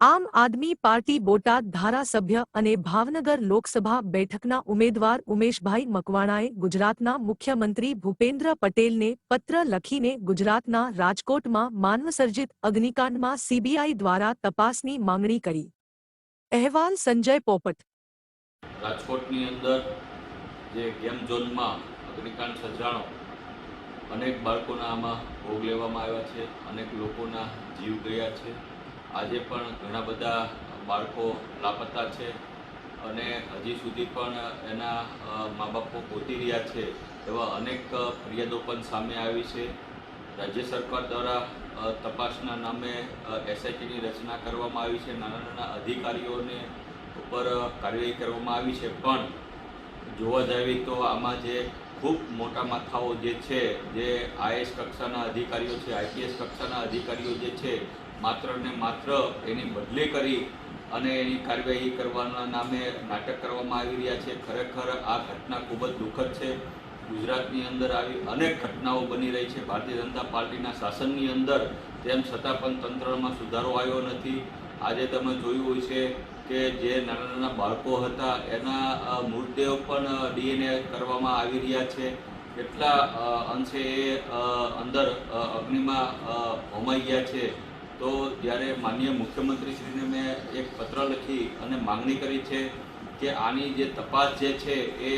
આમ આદમી પાર્ટી બોટાદ ધારાસભ્ય અને ભાવનગર લોકસભા બેઠકના ઉમેદવાર ઉમેશભાઈ મકવાણાએ ગુજરાતના મુખ્યમંત્રી ભૂપેન્દ્ર પટેલને પત્ર લખીને ગુજરાતના રાજકોટમાં માનવસર્જિત અગ્નિકાંડમાં સીબીઆઈ દ્વારા તપાસની માંગણી કરી. અહેવાલ સંજય પોપટ. રાજકોટની અંદર જે ગેમ ઝોનમાં અગ્નિકાંડ સર્જાણો, અનેક બાળકોના આમાં ભોગ લેવામાં આવ્યા છે, અનેક લોકોના જીવ ગયા છે. આજે પણ ઘણા બધા બાળકો લાપતા છે અને હજી સુધી પણ એના મા બાપો ગોતી રહ્યા છે એવા અનેક ફરિયાદો પણ સામે આવી છે. રાજ્ય સરકાર દ્વારા તપાસના નામે એસઆઈટીની રચના કરવામાં આવી છે. નાના નાના અધિકારીઓને ઉપર કાર્યવાહી કરવામાં આવી છે. પણ જોવા જાવી તો આમાં જે ખૂબ મોટા માથાઓ જે છે, જે આઈએસ કક્ષાના અધિકારીઓ છે આઈપીએસ કક્ષાના અધિકારીઓ જે છે, માત્ર ને માત્ર એની બદલી કરી અને એની કાર્યવાહી કરવાના નામે નાટક કરવામાં આવી રહ્યા છે. ખરેખર આ ઘટના ખૂબ જ દુઃખદ છે. ગુજરાતની અંદર આવી અનેક ઘટનાઓ બની રહી છે. ભારતીય જનતા પાર્ટીના શાસનની અંદર તેમ છતાં પણ તંત્રમાં સુધારો આવ્યો નથી. આજે તમે જોયું હોય છે કે જે નાના નાના બાળકો હતા, એના મૃતદેહો પણ ડીએનએ કરવામાં આવી રહ્યા છે. કેટલા અંશે એ અંદર અગ્નિમાં હોમાઈ ગયા છે. તો જ્યારે માનનીય મુખ્યમંત્રીશ્રીને મેં એક પત્ર લખી અને માંગણી કરી છે કે આની જે તપાસ જે છે એ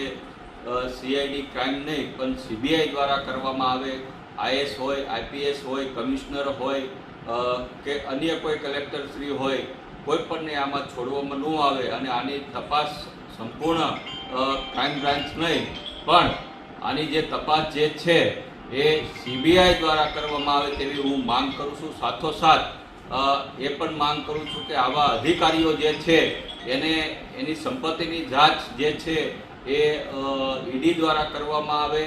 સીઆઈડી ક્રાઇમ નહીં, પણ સીબીઆઈ દ્વારા કરવામાં આવે, આઈએસ હોય, આઈપીએસ હોય, કમિશનર હોય કે અન્ય કોઈ કલેક્ટર શ્રી હોય કોઈ પણને આમાં છોડવામાં ન આવે અને આની તપાસ સંપૂર્ણ ક્રાઇમ બ્રાન્ચ નહીં. પણ આની જે તપાસ જે છે એ સીબીઆઈ દ્વારા કરવામાં આવે તેવી હું માંગ કરું છું. સાથોસાથ એ પણ માંગ કરું છું કે આવા અધિકારીઓ જે છે એને એની સંપત્તિની જાંચ જે છે એ ઈડી દ્વારા કરવામાં આવે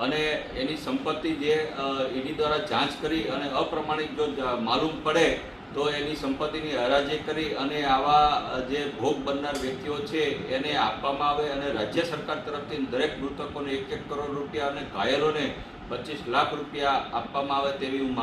અને એની સંપત્તિ જે ઈડી દ્વારા જાંચ કરી અને અપ્રમાણિક જો માલુમ પડે તો એની સંપત્તિની હરાજી કરી અને આવા જે ભોગ બનનાર વ્યક્તિઓ છે, એને આપવામાં આવે અને રાજ્ય સરકાર તરફથી દરેક મૃતકોને એક એક કરોડ રૂપિયા અને ઘાયલોને પચીસ લાખ રૂપિયા આપવામાં આવે તેવી હું